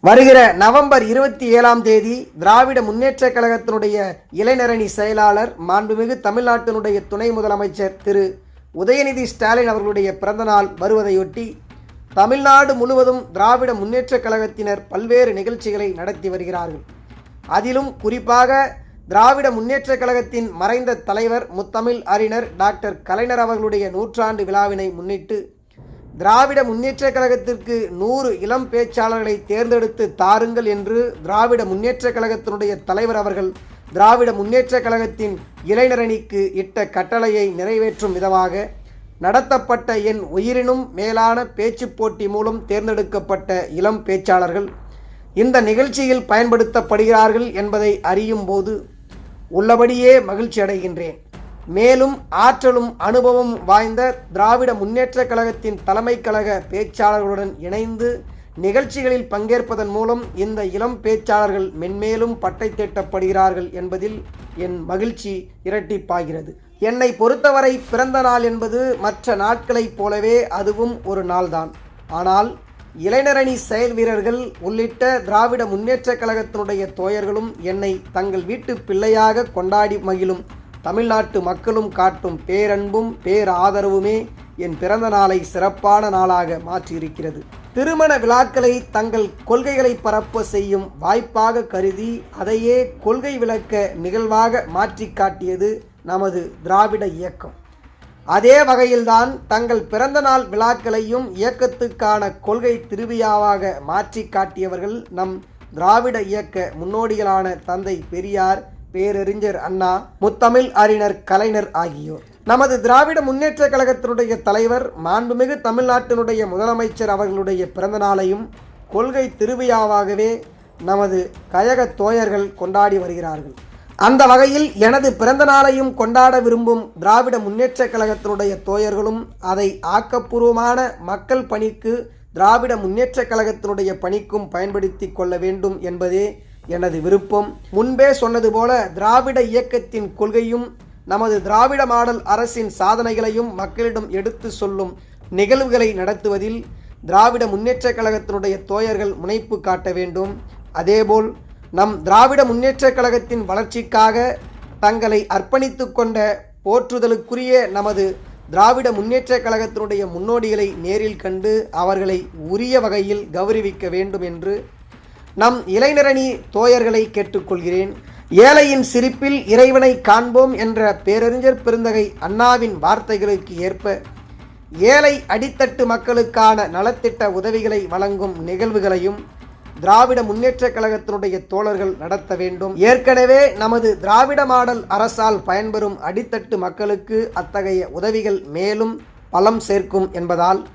வருகிற நவம்பர் இருபத்தி ஏழாம் தேதி திராவிட முன்னேற்றக் கழகத்தினுடைய இளைஞரணி செயலாளர் மாண்புமிகு தமிழ்நாட்டினுடைய துணை முதலமைச்சர் திரு. உதயநிதி ஸ்டாலின் அவர்களுடைய பிறந்தநாள் வருவதையொட்டி தமிழ்நாடு முழுவதும் திராவிட முன்னேற்றக் கழகத்தினர் பல்வேறு நிகழ்ச்சிகளை நடத்தி வருகிறார்கள். அதிலும் குறிப்பாக திராவிட முன்னேற்றக் கழகத்தின் மறைந்த தலைவர் முத்தமிழ் அறிஞர் டாக்டர் கலைஞர் அவர்களுடைய நூற்றாண்டு விழாவினை முன்னிட்டு திராவிட முன்னேற்றக் கழகத்திற்கு நூறு இளம் பேச்சாளர்களை தேர்ந்தெடுத்து தாருங்கள் என்று திராவிட முன்னேற்றக் கழகத்தினுடைய தலைவர் அவர்கள் திராவிட முன்னேற்றக் கழகத்தின் இளைஞரணிக்கு இட்ட கட்டளையை நிறைவேற்றும் விதமாக நடத்தப்பட்ட என் உயிரினும் மேலான பேச்சு போட்டி மூலம் தேர்ந்தெடுக்கப்பட்ட இளம் பேச்சாளர்கள் இந்த நிகழ்ச்சியில் பயன்படுத்தப்படுகிறார்கள் என்பதை அறியும் போது உள்ளபடியே மகிழ்ச்சி அடைகின்றேன் மேலும் ஆற்றலும் அனுபவம் வாய்ந்த திராவிட முன்னேற்ற கழகத்தின் தலைமை கழக பேச்சாளர்களுடன் இணைந்து நிகழ்ச்சிகளில் பங்கேற்பதன் மூலம் இந்த இளம் பேச்சாளர்கள் மென்மேலும் பட்டை தேட்டப்படுகிறார்கள் என்பதில் என் மகிழ்ச்சி இரட்டிப்பாகிறது. என்னை பொறுத்தவரை பிறந்த நாள் என்பது மற்ற நாட்களைப் போலவே அதுவும் ஒரு நாள்தான். ஆனால் இளைஞரணி செயல் வீரர்கள் உள்ளிட்ட திராவிட முன்னேற்றக் கழகத்தினுடைய தோயர்களும் என்னை தங்கள் வீட்டு பிள்ளையாக கொண்டாடி மகிழும் தமிழ்நாட்டு மக்களும் காட்டும் பேரன்பும் பேராதரவுமே என் பிறந்த நாளை சிறப்பான நாளாக மாற்றியிருக்கிறது. திருமண விழாக்களை தங்கள் கொள்கைகளை பரப்ப செய்யும் வாய்ப்பாக கருதி அதையே கொள்கை விளக்க நிகழ்வாக மாற்றி காட்டியது நமது திராவிட இயக்கம். அதே வகையில்தான் தங்கள் பிறந்த நாள் விழாக்களையும் இயக்கத்துக்கான கொள்கை திருவிழாவாக மாற்றி காட்டியவர்கள் நம் திராவிட இயக்க முன்னோடிகளான தந்தை பெரியார் பேரறிஞர் அண்ணா முத்தமிழ் அறிஞர் கலைஞர் ஆகியோர். நமது திராவிட முன்னேற்ற கழகத்தினுடைய தலைவர் மாண்புமிகு தமிழ்நாட்டினுடைய முதலமைச்சர் அவர்களுடைய பிறந்த நாளையும் கொள்கை திருவிழாவாகவே நமது கழக தோயர்கள் கொண்டாடி வருகிறார்கள். அந்த வகையில் எனது பிறந்த நாளையும் கொண்டாட விரும்பும் திராவிட முன்னேற்ற கழகத்தினுடைய தோயர்களும் அதை ஆக்கப்பூர்வமான மக்கள் பணிக்கு திராவிட முன்னேற்ற கழகத்தினுடைய பணிக்கும் பயன்படுத்தி கொள்ள வேண்டும் என்பதே எனது விருப்பம் முன்பே சொன்னது போல திராவிட இயக்கத்தின் கொள்கையும் நமது திராவிட மாடல் அரசின் சாதனைகளையும் மக்களிடம் எடுத்து சொல்லும் நிகழ்வுகளை நடத்துவதில் திராவிட முன்னேற்றக் கழகத்தினுடைய தோயர்கள் முனைப்பு காட்ட வேண்டும். அதேபோல் நம் திராவிட முன்னேற்றக் கழகத்தின் வளர்ச்சிக்காக தங்களை அர்ப்பணித்து கொண்ட போற்றுதலுக்குரிய நமது திராவிட முன்னேற்றக் கழகத்தினுடைய முன்னோடிகளை நேரில் கண்டு அவர்களை உரிய வகையில் கௌரவிக்க வேண்டும் என்று நம் இளைஞரணி தோயர்களை கேட்டுக்கொள்கிறேன். ஏழையின் சிரிப்பில் இறைவனை காண்போம் என்ற பேரறிஞர் பெருந்தகை அண்ணாவின் வார்த்தைகளுக்கு ஏற்ப ஏழை அடித்தட்டு மக்களுக்கான நலத்திட்ட உதவிகளை வழங்கும் நிகழ்வுகளையும் திராவிட முன்னேற்றக் கழகத்தினுடைய தோழர்கள் நடத்த வேண்டும். ஏற்கனவே நமது திராவிட மாடல் அரசால் பயன்பெறும் அடித்தட்டு மக்களுக்கு அத்தகைய உதவிகள் மேலும் பலம் சேர்க்கும் என்பதால்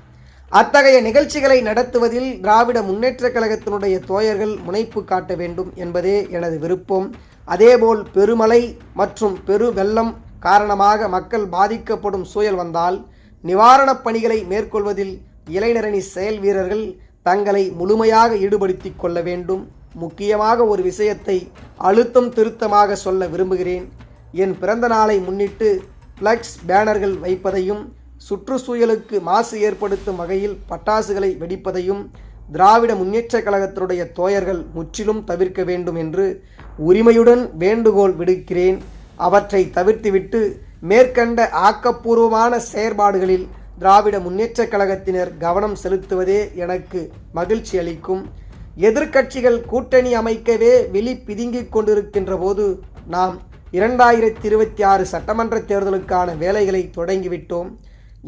அத்தகைய நிகழ்ச்சிகளை நடத்துவதில் திராவிட முன்னேற்றக் கழகத்தினுடைய தோயர்கள் முனைப்பு காட்ட வேண்டும் என்பதே எனது விருப்பம். அதேபோல் பெருமழை மற்றும் பெரு வெள்ளம் காரணமாக மக்கள் பாதிக்கப்படும் சூழல் வந்தால் நிவாரணப் பணிகளை மேற்கொள்வதில் இளைஞரணி செயல் வீரர்கள் தங்களை முழுமையாக ஈடுபடுத்தி கொள்ள வேண்டும். முக்கியமாக ஒரு விஷயத்தை அழுத்தம் திருத்தமாக சொல்ல விரும்புகிறேன். என் பிறந்த நாளை முன்னிட்டு ஃப்ளக்ஸ் பேனர்கள் வைப்பதையும் சுற்றுச்சூழலுக்கு மாசு ஏற்படுத்தும் வகையில் பட்டாசுகளை வெடிப்பதையும் திராவிட முன்னேற்றக் கழகத்தினுடைய தோயர்கள் முற்றிலும் தவிர்க்க வேண்டும் என்று உரிமையுடன் வேண்டுகோள் விடுக்கிறேன். அவற்றை தவிர்த்துவிட்டு மேற்கண்ட ஆக்கப்பூர்வமான செயற்பாடுகளில் திராவிட முன்னேற்றக் கழகத்தினர் கவனம் செலுத்துவதே எனக்கு மகிழ்ச்சி அளிக்கும். எதிர்க்கட்சிகள் கூட்டணி அமைக்கவே வெளி பிதுங்கிக் கொண்டிருக்கின்ற போது நாம் இரண்டாயிரத்தி இருபத்தி ஆறு சட்டமன்ற தேர்தலுக்கான வேலைகளை தொடங்கிவிட்டோம்.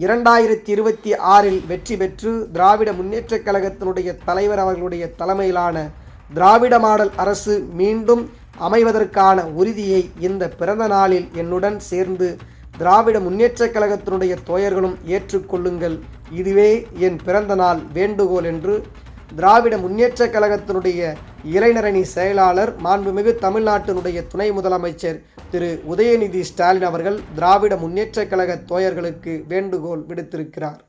இரண்டாயிரத்தி இருபத்தி ஆறில் வெற்றி பெற்று திராவிட முன்னேற்றக் கழகத்தினுடைய தலைவர் அவர்களுடைய தலைமையிலான திராவிட மாடல் அரசு மீண்டும் அமைவதற்கான உறுதியை இந்த பிறந்த நாளில் என்னுடன் சேர்ந்து திராவிட முன்னேற்றக் கழகத்தினுடைய தோயர்களும் ஏற்றுக்கொள்ளுங்கள். இதுவே என் பிறந்த நாள் வேண்டுகோள் என்று திராவிட முன்னேற்றக் கழகத்தினுடைய இளைஞரணி செயலாளர் மாண்புமிகு தமிழ்நாட்டினுடைய துணை முதலமைச்சர் திரு. உதயநிதி ஸ்டாலின் அவர்கள் திராவிட முன்னேற்றக் கழக தோயர்களுக்கு வேண்டுகோள் விடுத்திருக்கிறார்.